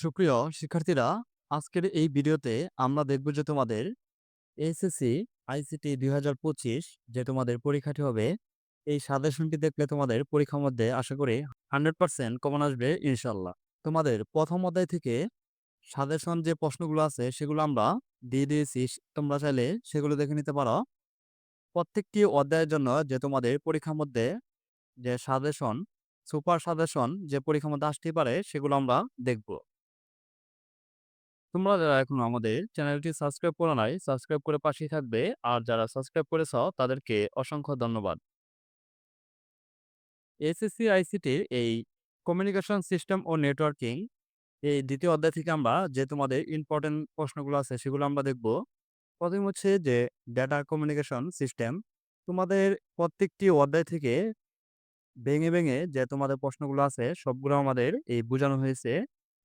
সুপ্রিয় শিক্ষার্থীরা, আজকের এই ভিডিওতে আমরা দেখব যে তোমাদের এসএসসি আইসিটি ২০২৫ যে তোমাদের পরীক্ষাটি হবে, এই সাজেশনটি দেখলে তোমাদের পরীক্ষার মধ্যে আশা করি 100% কমন আসবে ইনশাআল্লাহ। তোমাদের প্রথম অধ্যায় থেকে সাজেশন যে প্রশ্নগুলো আছে সেগুলো আমরা দিয়ে দিয়েছি। তোমরা চাইলে সেগুলো দেখে নিতে পারো। প্রত্যেকটি অধ্যায়ের জন্য যে তোমাদের পরীক্ষার মধ্যে যে সাজেশন, সুপার সাজেশন যে পরীক্ষার মধ্যে আসতেই পারে সেগুলো আমরা দেখব। তোমরা যারা এখনও আমাদের চ্যানেলটি সাবস্ক্রাইব করো নাই, সাবস্ক্রাইব করে পাশেই থাকবে। আর যারা সাবস্ক্রাইব করেছ তাদেরকে অসংখ্য ধন্যবাদ। এসএসসি আইসিটির এই কমিউনিকেশন সিস্টেম ও নেটওয়ার্কিং এই দ্বিতীয় অধ্যায় থেকে আমরা যে তোমাদের ইম্পর্টেন্ট প্রশ্নগুলো আছে সেগুলো আমরা দেখব। প্রথম হচ্ছে যে ডেটা কমিউনিকেশন সিস্টেম। তোমাদের প্রত্যেকটি অধ্যায় থেকে ভেঙে, ভেঙে যে তোমাদের প্রশ্নগুলো আছে সবগুলো আমাদের এই বোঝানো হয়েছে।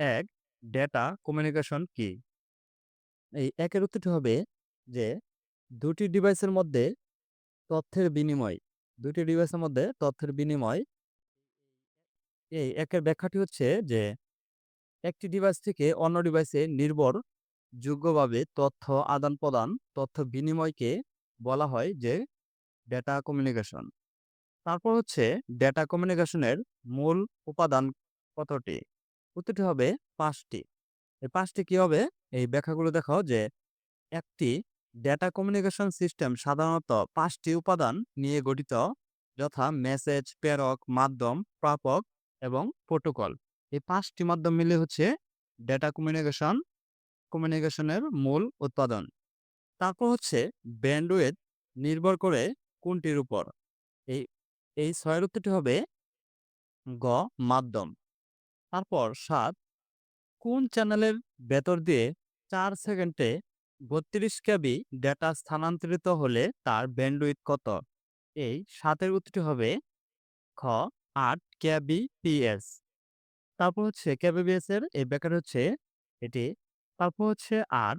১ ডেটা কমিউনিকেশন কি? এই একের উত্তরটি হবে যে দুটি ডিভাইসের মধ্যে তথ্যের বিনিময়। দুটি ডিভাইসের মধ্যে তথ্যের বিনিময়। এই একের ব্যাখ্যাটি হচ্ছে যে একটি ডিভাইস থেকে অন্য ডিভাইসে নির্ভরযোগ্যভাবে তথ্য আদান-প্রদান, তথ্য বিনিময়কে বলা হয় যে ডেটা কমিউনিকেশন। তারপর হচ্ছে ডেটা কমিউনিকেশনের মূল উপাদান কতটি? উত্তরটি হবে পাঁচটি এই পাঁচটি কি হবে? এই ব্যাখ্যাগুলো দেখাও যে একটি ডেটা কমিউনিকেশন সিস্টেম সাধারণত পাঁচটি উপাদান নিয়ে গঠিত যথা মেসেজ, প্রেরক, মাধ্যম, প্রাপক এবং প্রোটোকল। এই পাঁচটি মাধ্যম মিলে হচ্ছে ডেটা কমিউনিকেশন কমিউনিকেশনের মূল উৎপাদন। তারপর হচ্ছে ব্যান্ডউইথ নির্ভর করে কোনটির উপর? এই এই ৬ এর উত্তরটি হবে গ মাধ্যম। তারপর সাত, কোন চ্যানেলের ভেতর দিয়ে চার সেকেন্ডে ৩২ কেবি ডেটা স্থানান্তরিত হলে তার ব্যান্ডউইথ কত? এই ৭ এর উত্তরটি হবে খ ৮ কেবিপিএস। তারপর হচ্ছে কেবিপিএস এর, এই ব্যাখ্যাটা হচ্ছে এটি। তারপর হচ্ছে আর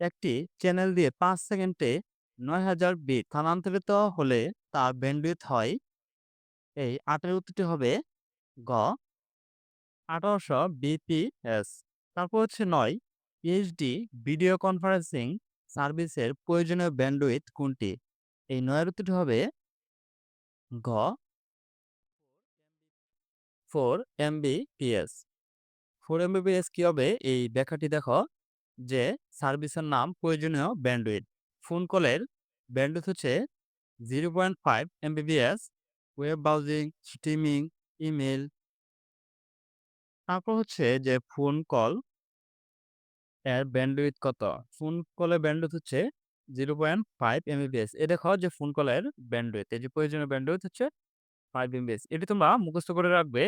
একটি চ্যানেল দিয়ে পাঁচ সেকেন্ডে নয় হাজার বি স্থানান্তরিত হলে তার ব্যান্ডউইথ হয় এই ৮ এর উত্তরটি হবে গ ১৮০০ বিপিএস। তারপর হচ্ছে ৯ পিএইচডি ভিডিও কনফারেন্সিং সার্ভিসের প্রয়োজনীয় ব্যান্ডউইথ কোনটি? এই ৯ এর উত্তরটি হবে ঘ ৪ এমবিপিএস। ৪ এমবিপিএস কি হবে? এই ব্যাখ্যাটি দেখো যে সার্ভিসের নাম প্রয়োজনীয় ব্যান্ডউইথ। ফোন কলের ব্যান্ডউইথ হচ্ছে zero point 0.5 Mbps. Web browsing, streaming, email তারপর হচ্ছে যে ফোন কল এর ব্যান্ডউইথ কত? ফোন কলের ব্যান্ডউইথ হচ্ছে জিরো পয়েন্ট 0.5 এমবিপিএস। এ দেখো যে ফোন কলের ব্যান্ডউইথ এই যে, প্রয়োজনীয় ব্যান্ডউইথ হচ্ছে 5 এমবিপিএস। এটি তোমরা মুখস্থ করে রাখবে।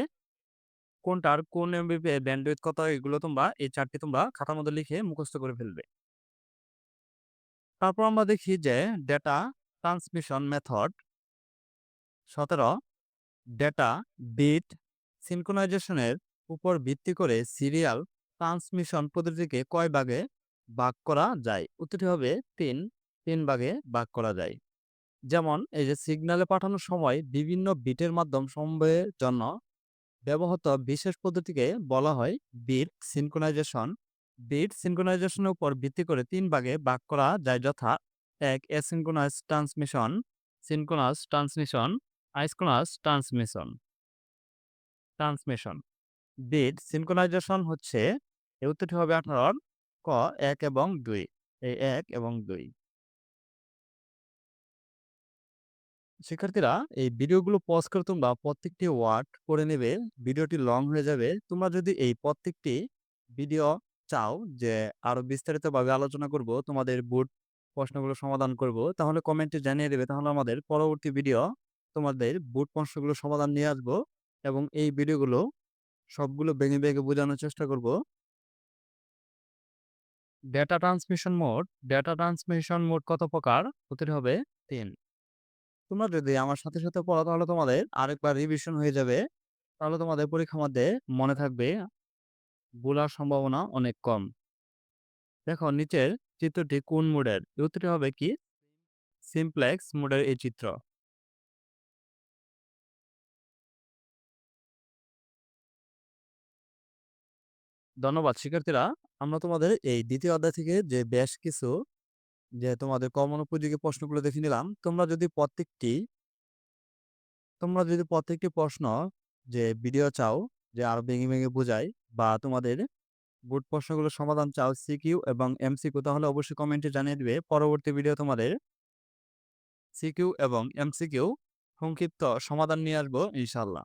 কোনটার কোন এমবিপি ব্যান্ডউইথ কত, এগুলো তোমরা এই চারটি তোমরা খাতার মধ্যে লিখে মুখস্থ করে ফেলবে। তারপর আমরা দেখি যে data transmission method ১৭ data bit সিনক্রোনাইজেশনের উপর ভিত্তি করে সিরিয়াল ট্রান্সমিশন পদ্ধতিকে কয় ভাগে ভাগ করা যায়? উত্তরটি হবে ৩, ৩ ভাগে ভাগ করা যায়। যেমন এই যে সিগন্যালে পাঠানোর সময় বিভিন্ন বিটের মাধ্যম সমন্বয়ের জন্য ব্যবহৃত বিশেষ পদ্ধতিকে বলা হয় বিট সিনক্রোনাইজেশন। বিট সিনক্রোনাইজেশনের উপর ভিত্তি করে তিন ভাগে ভাগ করা যায় যথা ১ asynchronous transmission, synchronous transmission, isochronous transmission. Transmission. Bit synchronization হচ্ছে এর উত্তরটি হবে ১৮ ক ১ এবং ২ এই ১ এবং ২। শিক্ষার্থীরা এই ভিডিওগুলো পজ করে তোমরা প্রত্যেকটি ওয়ার্ড পড়ে নেবে। ভিডিওটি লং হয়ে যাবে। তোমরা যদি এই প্রত্যেকটি ভিডিও চাও যে আরও বিস্তারিতভাবে আলোচনা করব, তোমাদের বোর্ড প্রশ্নগুলো সমাধান করব, তাহলে কমেন্টে জানিয়ে দেবে। তাহলে আমাদের পরবর্তী ভিডিও তোমাদের বোর্ড প্রশ্নগুলো সমাধান নিয়ে আসব এবং এই ভিডিওগুলো সবগুলো ভেঙে, ভেঙে বোঝানোর চেষ্টা করব। Data transmission mode, data transmission mode কত প্রকার? উত্তরটি হবে তিন তোমরা যদি আমার সাথে, সাথে পড়ো তাহলে তোমাদের আরেকবার রিভিশন হয়ে যাবে। তাহলে তোমাদের পরীক্ষার মধ্যে মনে থাকবে। ভুলার সম্ভাবনা অনেক কম। দেখো নিচের চিত্রটি কোন মোডের? উত্তরটি হবে কি? সিমপ্লেক্স মোডের এই চিত্র। ধন্যবাদ শিক্ষার্থীরা। আমরা তোমাদের এই দ্বিতীয় অধ্যায় থেকে যে বেশ কিছু যে তোমাদের কমন উপযোগী প্রশ্নগুলো দেখে নিলাম। তোমরা যদি প্রত্যেকটি তোমরা যদি প্রত্যেকটি প্রশ্ন যে ভিডিও চাও যে আরও ভেঙে, ভেঙে বুঝাই বা তোমাদের বোর্ড প্রশ্নগুলোর সমাধান চাও সিকিউ এবং এমসিকিউ তাহলে অবশ্যই কমেন্টে জানিয়ে দিবে। পরবর্তী ভিডিও তোমাদের সিকিউ এবং এমসিকিউ সংক্ষিপ্ত সমাধান নিয়ে আসব ইনশাআল্লাহ।